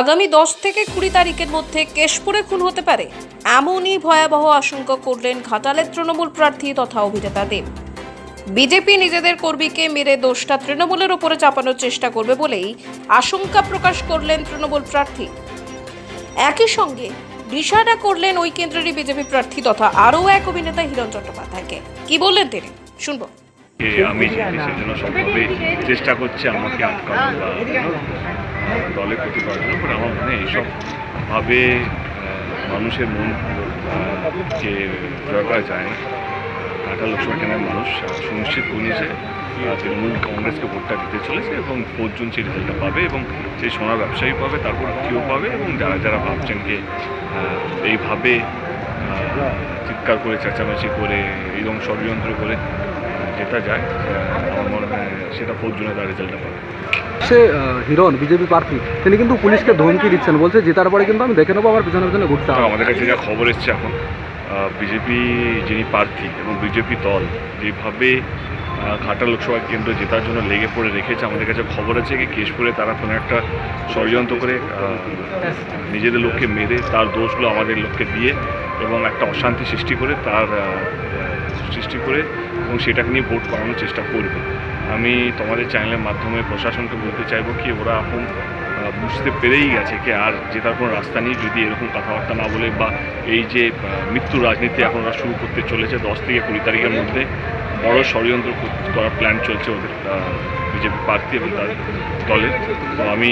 আগামী দশ থেকে কুড়ি তারিখের মধ্যে কেশপুরে খুন হতে পারে। এমনই ভয়াবহ আশঙ্কা করলেন ঘাটালের তৃণমূল প্রার্থী তথা অভিনেতা দেব। বিজেপি নিজেদের কর্মীকে মেরে দোষটা তৃণমূলের ওপরে চাপানোর চেষ্টা করবে বলেই আশঙ্কা প্রকাশ করলেন তৃণমূল প্রার্থী। একই সঙ্গে বিষয়টা করলেন ওই কেন্দ্রেরই বিজেপি প্রার্থী তথা আরও এক অভিনেতা হিরণ চট্টোপাধ্যায়কে। কি বললেন তিনি? শুনব। কে আমি জিতি সেজন্য সবভাবে চেষ্টা করছে আমাকে আটকানো বা দলে ক্ষতি করার জন্য বাট আমার মনে হয় এইসব ভাবে মানুষের মন কে জয় করা যায় না ঢাকা লোকসভা কেন্দ্রের মানুষ সুনিশ্চিত করেছে তৃণমূল কংগ্রেসকে ভোটটা দিতে চলেছে এবং জন সেই রেজাল্টটা পাবে এবং সেই সোনা ব্যবসায়ী পাবে, তারপর কেউ পাবে এবং যারা যারা ভাবছেন যে এইভাবে চিৎকার করে, চেঁচামেচি করে এরকম ষড়যন্ত্র করে যেটা যায় আমার মনে হয় সেটা জন্য তার রেজাল্টটা পাবে। সে হিরণ বিজেপি প্রার্থী তিনি কিন্তু পুলিশকে ধমকি দিচ্ছেন বলছে জেতার পরে কিন্তু আমি দেখে নেব আমার পিছনে পিছনে ঘুরতে হবে। আমাদের কাছে যা খবর এসছে এখন বিজেপি যিনি প্রার্থী এবং বিজেপি দল যেভাবে ঘাটা লোকসভা কেন্দ্র জেতার জন্য লেগে পড়ে রেখেছে আমাদের কাছে খবর আছে কি কেশপুরে তারা কোনো একটা ষড়যন্ত্র করে নিজেদের লোককে মেরে তার দোষগুলো আমাদের লোককে দিয়ে এবং একটা অশান্তি সৃষ্টি করে তার সৃষ্টি করে এবং সেটাকে নিয়ে ভোট করানোর চেষ্টা করবে। আমি তোমাদের চ্যানেলের মাধ্যমে প্রশাসনকে বলতে চাইব কি ওরা এখন বুঝতে পেরেই গেছে কি আর জেতার কোনো রাস্তা নেই। যদি এরকম কথাবার্তা না বলে বা এই যে মৃত্যু রাজনীতি এখন ওরা শুরু করতে চলেছে দশ থেকে কুড়ি তারিখের মধ্যে বড় ষড়যন্ত্র কর- করার প্ল্যান চলছে ওদের বিজেপি প্রার্থী এবং তার দলের। তো আমি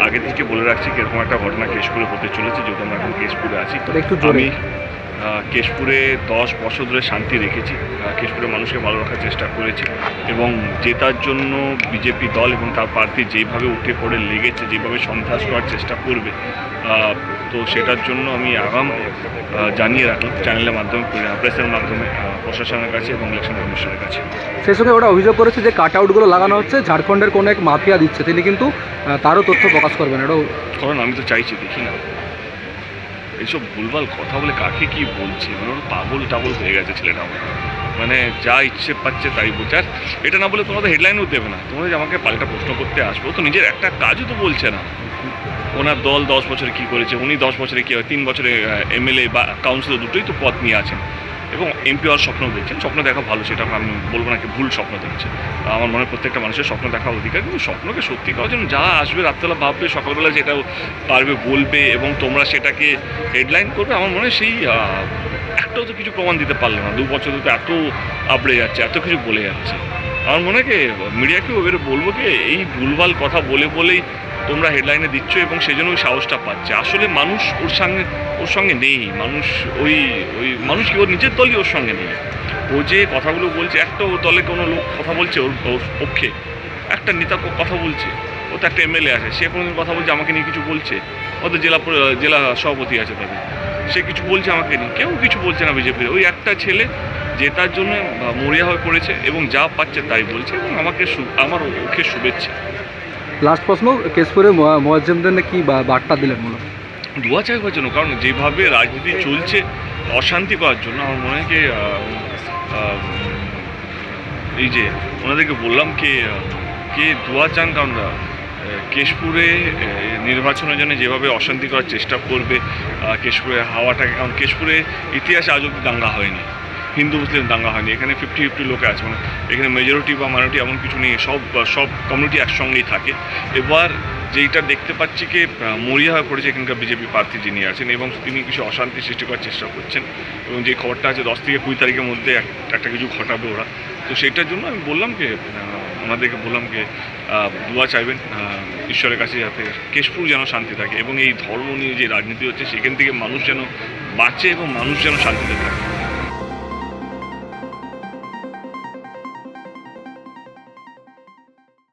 আগে থেকে বলে রাখছি কি এরকম একটা ঘটনা কেশপুরে হতে চলেছে যেহেতু আমরা এখন কেশপুরে আছি। আমি কেশপুরে দশ বছর ধরে শান্তি রেখেছি। আহ, কেশপুরের মানুষকে ভালো রাখার চেষ্টা করেছি এবং জেতার জন্য বিজেপি দল এবং তার প্রার্থী যেভাবে উঠে পড়ে লেগেছে যেভাবে সন্ত্রাস করার চেষ্টা করবে তো সেটার জন্য আমি আগাম জানিয়ে রাখলাম চ্যানেলের মাধ্যমে প্রেসের মাধ্যমে প্রশাসনের কাছে এবং ইলেকশন কমিশনের কাছে। সেই সঙ্গে ওরা অভিযোগ করেছে যে কাট আউটগুলো লাগানো হচ্ছে ঝাড়খণ্ডের কোনো এক মাফিয়া দিচ্ছে। তিনি কিন্তু তারও তথ্য প্রকাশ করবেন। এটাও কারণ আমি তো চাইছি দেখি না। এইসব ভুলভাল কথা বলে কাকে কি বলছে? মানে ওর পাগল টাগল হয়ে গেছে ছেলেটা আমার। মানে যা ইচ্ছে পাচ্ছে তাই বলছে। আর এটা না বলে তোমাদের হেডলাইনও দেবে না। তোমরা যে আমাকে পাল্টা প্রশ্ন করতে আসব তো নিজের একটা কাজও তো বলছে না। ওনার দল দশ বছরে কি করেছে? উনি দশ বছরে কী হয়? তিন বছরে এমএলএ বা কাউন্সিলর দুটোই তো পথ নিয়ে আছেন। এবং এমপি স্বপ্ন দেখছেন। স্বপ্ন দেখা ভালো, সেটা আমি বলব নাকি ভুল স্বপ্ন দেখছে আমার মনে প্রত্যেকটা মানুষের স্বপ্ন দেখা অধিকার, কিন্তু স্বপ্নকে সত্যি করার জন্য যা আসবে রাত্রেবেলা ভাববে, সকালবেলা যেটা পারবে বলবে এবং তোমরা সেটাকে হেডলাইন করবে, আমার মনে হয় সেই একটাও তো কিছু প্রমাণ দিতে পারল না। দু বছর তো এত আবড়ে যাচ্ছে, এত কিছু বলে যাচ্ছে। আমার মনে হয় কি মিডিয়াকেও এবারে বলব কি, এই ভুলভাল কথা বলে বলেই তোমরা হেডলাইনে দিচ্ছ এবং সেই জন্য ওই সাহসটা পাচ্ছে। আসলে মানুষ ওর সঙ্গে ওর সঙ্গে নেই। মানুষ ওই ওই, মানুষ কি ওর নিজের দলই ওর সঙ্গে নেই? ও যে কথাগুলো বলছে, একটা ওর দলে কোনো লোক কথা বলছে ওর পক্ষে। একটা নেতা কথা বলছে। ও তো একটা এমএলএ আছে, সে কোনোদিন কথা বলছে, আমাকে নিয়ে কিছু বলছে? ও তো জেলা জেলা সভাপতি আছে তাদের। সে কিছু বলছে আমাকে নিয়ে? কেউ কিছু বলছে না বিজেপির। ওই একটা ছেলে জেতার জন্য মরিয়া হয়ে পড়েছে এবং যা পাচ্ছে তাই বলছে এবং আমাকে আমার ওকে শুভেচ্ছা। লাস্ট প্রশ্ন কেশপুরে মোয়াজ্জেমদের কি বা- বার্তা দিলেন মূলত? দোয়া চাইবার জন্য, কারণ যেভাবে রাজনীতি চলছে, অশান্তি করার জন্য, আমার মনে হয় এই যে ওনাদেরকে বললাম কে কে দোয়া চান কারণ কেশপুরে নির্বাচনের জন্য যেভাবে অশান্তি করার চেষ্টা করবে কেশপুরে হাওয়াটাকে, কারণ কেশপুরে ইতিহাসে আজ অব্দি দাঙ্গা হয়নি। হিন্দু মুসলিম দাঙ্গা হয়নি। এখানে ফিফটি ফিফটি লোকে আছে। মানে এখানে মেজরিটি বা মাইনরিটি এমন কিছু নেই। সব সব কমিউনিটি একসঙ্গেই থাকে। এবার যেইটা দেখতে পাচ্ছি কি মরিয়া হয়ে পড়েছে এখানকার বিজেপি প্রার্থী যিনি আছেন এবং তিনি কিছু অশান্তি সৃষ্টি করার চেষ্টা করছেন এবং যে খবরটা আছে দশ থেকে কুড়ি তারিখের মধ্যে এক- একটা কিছু ঘটাবে ওরা। তো সেইটার জন্য আমি বললাম আহ, ওনাদেরকে বললাম আহ, দোয়া চাইবেন ঈশ্বরের কাছে যাতে কেশপুর যেন শান্তি থাকে এবং এই ধর্ম নিয়ে যে রাজনীতি হচ্ছে সেখান থেকে মানুষ যেন বাঁচে এবং মানুষ যেন শান্তিতে থাকে।